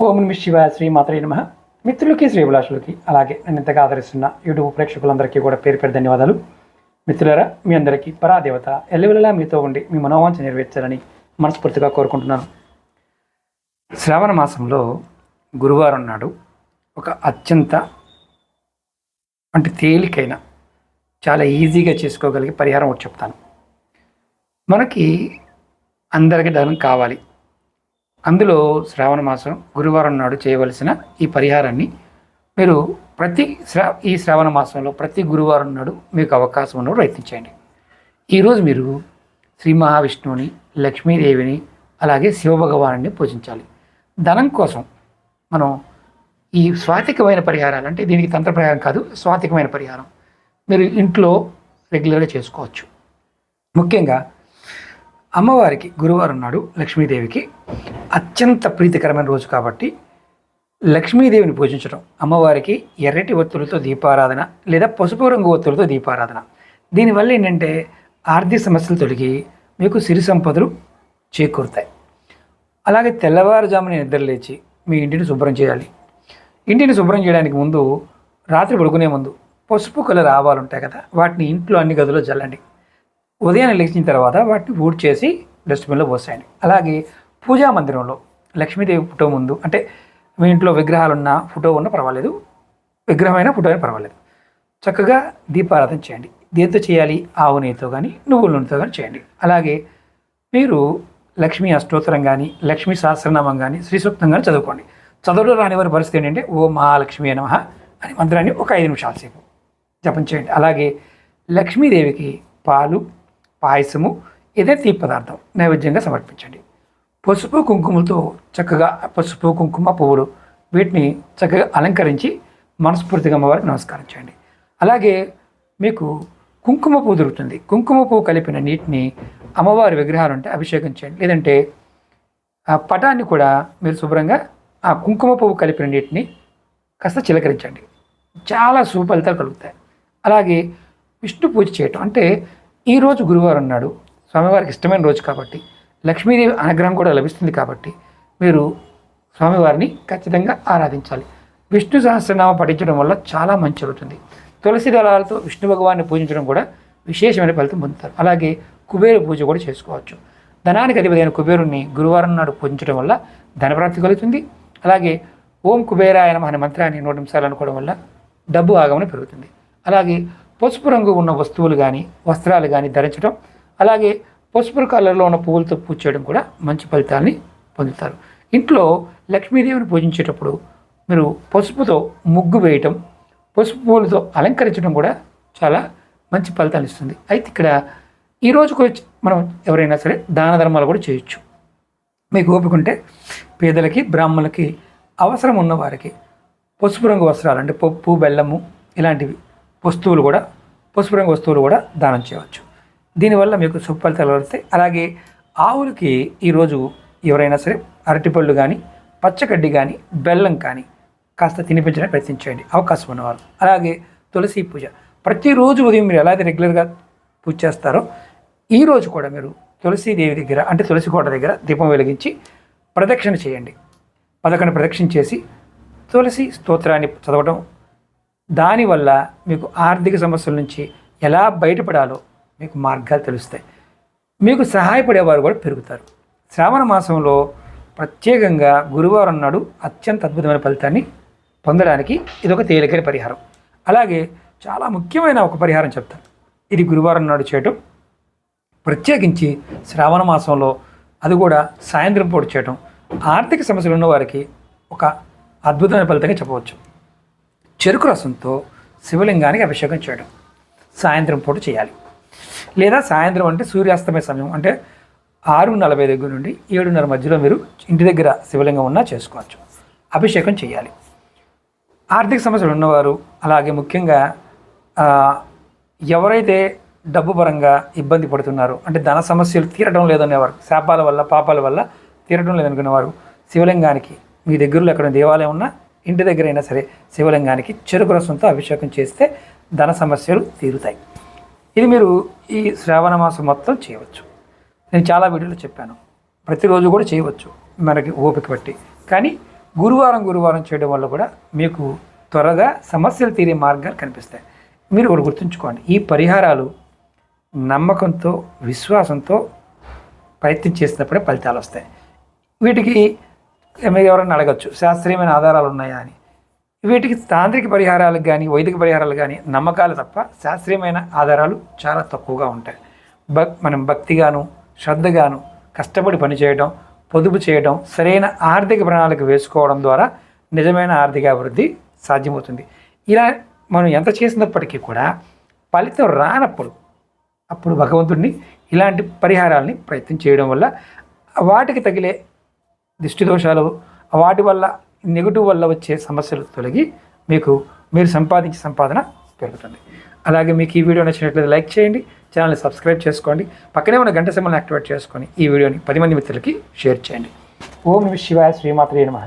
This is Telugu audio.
ఓం నమ శివాయ శ్రీ మాత్రే నమ. మిత్రులకి శ్రీభిలాషులకి అలాగే నేను ఇంతగా ఆదరిస్తున్న యూట్యూబ్ ప్రేక్షకులందరికీ కూడా పేరు పేరు ధన్యవాదాలు. మిత్రులరా మీ అందరికీ పరాదేవత ఎల్లవెల్లలా మీతో ఉండి మీ మనోవాంఛ నెరవేర్చాలని మనస్ఫూర్తిగా కోరుకుంటున్నాను. శ్రావణ మాసంలో గురువారం నాడు ఒక అత్యంత అంటే తేలికైన చాలా ఈజీగా చేసుకోగలిగే పరిహారం ఒకటి చెప్తాను. మనకి అందరికీ ధనం కావాలి. అందులో శ్రావణ మాసం గురువారం నాడు చేయవలసిన ఈ పరిహారాన్ని మీరు ప్రతి శ్రా ఈ శ్రావణ మాసంలో ప్రతి గురువారం నాడు మీకు అవకాశం ఉన్నప్పుడు ప్రయత్నించండి ఈరోజు మీరు శ్రీ మహావిష్ణువుని లక్ష్మీదేవిని అలాగే శివభగవాను పూజించాలి. ధనం కోసం మనం ఈ స్వాతికమైన పరిహారాలు అంటే దీనికి తంత్ర పరిహారం కాదు స్వాతికమైన పరిహారం మీరు ఇంట్లో రెగ్యులర్గా చేసుకోవచ్చు. ముఖ్యంగా అమ్మవారికి గురువారం నాడు లక్ష్మీదేవికి అత్యంత ప్రీతికరమైన రోజు కాబట్టి లక్ష్మీదేవిని పూజించడం అమ్మవారికి ఎర్రటి ఒత్తులతో దీపారాధన లేదా పసుపు రంగు ఒత్తులతో దీపారాధన. దీనివల్ల ఏంటంటే ఆర్థిక సమస్యలు తొలగి మీకు సిరి సంపదలు చేకూరుతాయి. అలాగే తెల్లవారుజామున నిద్రలేచి మీ ఇంటిని శుభ్రం చేయాలి. ఇంటిని శుభ్రం చేయడానికి ముందు రాత్రి పడుకునే ముందు పసుపు కలర్ ఆవాలు ఉంటాయి కదా వాటిని ఇంట్లో అన్ని గదుల్లో చల్లండి ఉదయాన్నే లేచిన తర్వాత వాటిని ఊడ్ చేసి డస్ట్బిన్లో పోసేయండి. అలాగే పూజా మందిరంలో లక్ష్మీదేవి ఫోటో ముందు అంటే మీ ఇంట్లో విగ్రహాలు ఉన్న ఫోటో ఉన్న పర్వాలేదు. విగ్రహమైన ఫోటో అయినా పర్వాలేదు. చక్కగా దీపారాధన చేయండి. దేంతో చేయాలి? ఆవు నెయ్యితో కానీ నువ్వుల నూనెతో కానీ చేయండి. అలాగే మీరు లక్ష్మీ అష్టోత్తరం కానీ లక్ష్మీ సహస్రనామం కానీ శ్రీసూక్తం కానీ చదువుకోండి. చదవడం రాని వారి పరిస్థితి ఏంటంటే ఓ మహాలక్ష్మి నమః అని మంత్రాన్ని ఒక ఐదు నిమిషాల సేపు జపం చేయండి. అలాగే లక్ష్మీదేవికి పాలు పాయసము ఇదే తీపి పదార్థం నైవేద్యంగా సమర్పించండి. పసుపు కుంకుమలతో చక్కగా పసుపు కుంకుమ పువ్వులు వీటిని చక్కగా అలంకరించి మనస్ఫూర్తిగా అమ్మవారికి నమస్కారం చేయండి. అలాగే మీకు కుంకుమ పువ్వు దొరుకుతుంది. కుంకుమ పువ్వు కలిపిన నీటిని అమ్మవారి విగ్రహాలు ఉంటే అభిషేకం చేయండి. లేదంటే ఆ పటాన్ని కూడా మీరు శుభ్రంగా ఆ కుంకుమ పువ్వు కలిపిన నీటిని కాస్త చిలకరించండి. చాలా సుఫలితాలు కలుగుతాయి. అలాగే విష్ణు పూజ చేయటం అంటే ఈరోజు గురువారం నాడు స్వామివారికి ఇష్టమైన రోజు కాబట్టి లక్ష్మీదేవి అనుగ్రహం కూడా లభిస్తుంది కాబట్టి మీరు స్వామివారిని ఖచ్చితంగా ఆరాధించాలి. విష్ణు సహస్రనామం పఠించడం వల్ల చాలా మంచి జరుగుతుంది. తులసి దళాలతో విష్ణు భగవాన్ని పూజించడం కూడా విశేషమైన ఫలితం పొందుతారు. అలాగే కుబేరు పూజ కూడా చేసుకోవచ్చు. ధనానికి అధిపతైన కుబేరుణ్ణి గురువారం నాడు పూజించడం వల్ల ధనప్రాప్తి కలుగుతుంది. అలాగే ఓం కుబేరాయ అనే మంత్రాన్ని నూట నిమిషాలు అనుకోవడం వల్ల డబ్బు ఆగమని పెరుగుతుంది. అలాగే పసుపు రంగు ఉన్న వస్తువులు కానీ వస్త్రాలు కానీ ధరించడం అలాగే పసుపు కలర్లో ఉన్న పువ్వులతో పూజ చేయడం కూడా మంచి ఫలితాన్ని పొందుతారు. ఇంట్లో లక్ష్మీదేవిని పూజించేటప్పుడు మీరు పసుపుతో ముగ్గు వేయటం పసుపు పువ్వులతో అలంకరించడం కూడా చాలా మంచి ఫలితాన్ని ఇస్తుంది. అయితే ఇక్కడ ఈ రోజుకు కూడా మనం ఎవరైనా సరే దాన ధర్మాలు కూడా చేయొచ్చు. మీకు ఓపిక ఉంటే పేదలకి బ్రాహ్మణులకి అవసరం ఉన్న వారికి పసుపు రంగు వస్త్రాలు అంటే పప్పు బెల్లము ఇలాంటివి వస్తువులు కూడా పసుపు రంగు వస్తువులు కూడా దానం చేయవచ్చు. దీనివల్ల మీకు సుఫలితాలు వస్తాయి. అలాగే ఆవులకి ఈరోజు ఎవరైనా సరే అరటిపళ్ళు కానీ పచ్చగడ్డి కానీ బెల్లం కానీ కాస్త తినిపించడానికి ప్రయత్నించండి అవకాశం ఉన్నవారు. అలాగే తులసి పూజ. ప్రతిరోజు ఉదయం మీరు ఎలా అయితే రెగ్యులర్గా పూజ చేస్తారో ఈరోజు కూడా మీరు తులసీదేవి దగ్గర అంటే తులసి కోట దగ్గర దీపం వెలిగించి ప్రదక్షిణ చేయండి. పదకొండు ప్రదక్షిణ చేసి తులసి స్తోత్రాన్ని చదవడం దానివల్ల మీకు ఆర్థిక సమస్యల నుంచి ఎలా బయటపడాలో మీకు మార్గాలు తెలుస్తాయి. మీకు సహాయపడేవారు కూడా పెరుగుతారు. శ్రావణ మాసంలో ప్రత్యేకంగా గురువారం నాడు అత్యంత అద్భుతమైన ఫలితాన్ని పొందడానికి ఇది ఒక తేలికైన పరిహారం. అలాగే చాలా ముఖ్యమైన ఒక పరిహారం చెప్తాను. ఇది గురువారం నాడు చేయటం. ప్రత్యేకించి శ్రావణ మాసంలో అది కూడా సాయంత్రం పూట చేయటం. ఆర్థిక సమస్యలు ఉన్న వారికి ఒక అద్భుతమైన ఫలితంగా చెప్పవచ్చు. చెరుకు రసంతో శివలింగానికి అభిషేకం చేయడం సాయంత్రం పూట చేయాలి. లేదా సాయంత్రం అంటే సూర్యాస్తమయ సమయం అంటే ఆరు నలభై దగ్గర నుండి ఏడున్నర మధ్యలో మీరు ఇంటి దగ్గర శివలింగం ఉన్నా చేసుకోవచ్చు. అభిషేకం చేయాలి. ఆర్థిక సమస్యలు ఉన్నవారు అలాగే ముఖ్యంగా ఎవరైతే డబ్బు పరంగా ఇబ్బంది పడుతున్నారో అంటే ధన సమస్యలు తీరడం లేదనేవారు శాపాల వల్ల పాపాల వల్ల తీరడం లేదనుకునేవారు శివలింగానికి మీ దగ్గరలో ఎక్కడ దేవాలయం ఉన్నా ఇంటి దగ్గరైనా సరే శివలింగానికి చెరుకు రసంతో అభిషేకం చేస్తే ధన సమస్యలు తీరుతాయి. ఇది మీరు ఈ శ్రావణ మాసం మొత్తం చేయవచ్చు. నేను చాలా వీడియోలో చెప్పాను. ప్రతిరోజు కూడా చేయవచ్చు. మనకి ఓపిక బట్టి కానీ గురువారం గురువారం చేయడం వల్ల కూడా మీకు త్వరగా సమస్యలు తీరే మార్గాలు కనిపిస్తాయి. మీరు ఒకటి గుర్తుంచుకోండి. ఈ పరిహారాలు నమ్మకంతో విశ్వాసంతో ప్రయత్నం చేసినప్పుడే ఫలితాలు వస్తాయి. వీటికి మీరు ఎవరైనా అడగచ్చు శాస్త్రీయమైన ఆధారాలు ఉన్నాయా అని. వీటికి తాంత్రిక పరిహారాలకు కానీ వైదిక పరిహారాలు కానీ నమ్మకాలు తప్ప శాస్త్రీయమైన ఆధారాలు చాలా తక్కువగా ఉంటాయి. భక్ మనం భక్తిగాను శ్రద్ధగాను కష్టపడి పనిచేయడం పొదుపు చేయడం సరైన ఆర్థిక ప్రణాళిక వేసుకోవడం ద్వారా నిజమైన ఆర్థిక అభివృద్ధి సాధ్యమవుతుంది. ఇలా మనం ఎంత చేసినప్పటికీ కూడా ఫలితం రానప్పుడు అప్పుడు భగవంతుడిని ఇలాంటి పరిహారాలని ప్రయత్నం చేయడం వల్ల వాటికి తగిలే దిష్టి దోషాలు వాటి వల్ల నెగిటివ్ వల్ల వచ్చే సమస్యలు తొలగి మీకు మీరు సంపాదించే సంపాదన పెరుగుతుంది. అలాగే మీకు ఈ వీడియో నచ్చినట్లయితే లైక్ చేయండి ఛానల్ని సబ్స్క్రైబ్ చేసుకోండి పక్కనే ఉన్న గంట సింబల్ని యాక్టివేట్ చేసుకొని ఈ వీడియోని పది మంది మిత్రులకి షేర్ చేయండి. ఓం నమ శివాయ శ్రీమాత్రే నమ.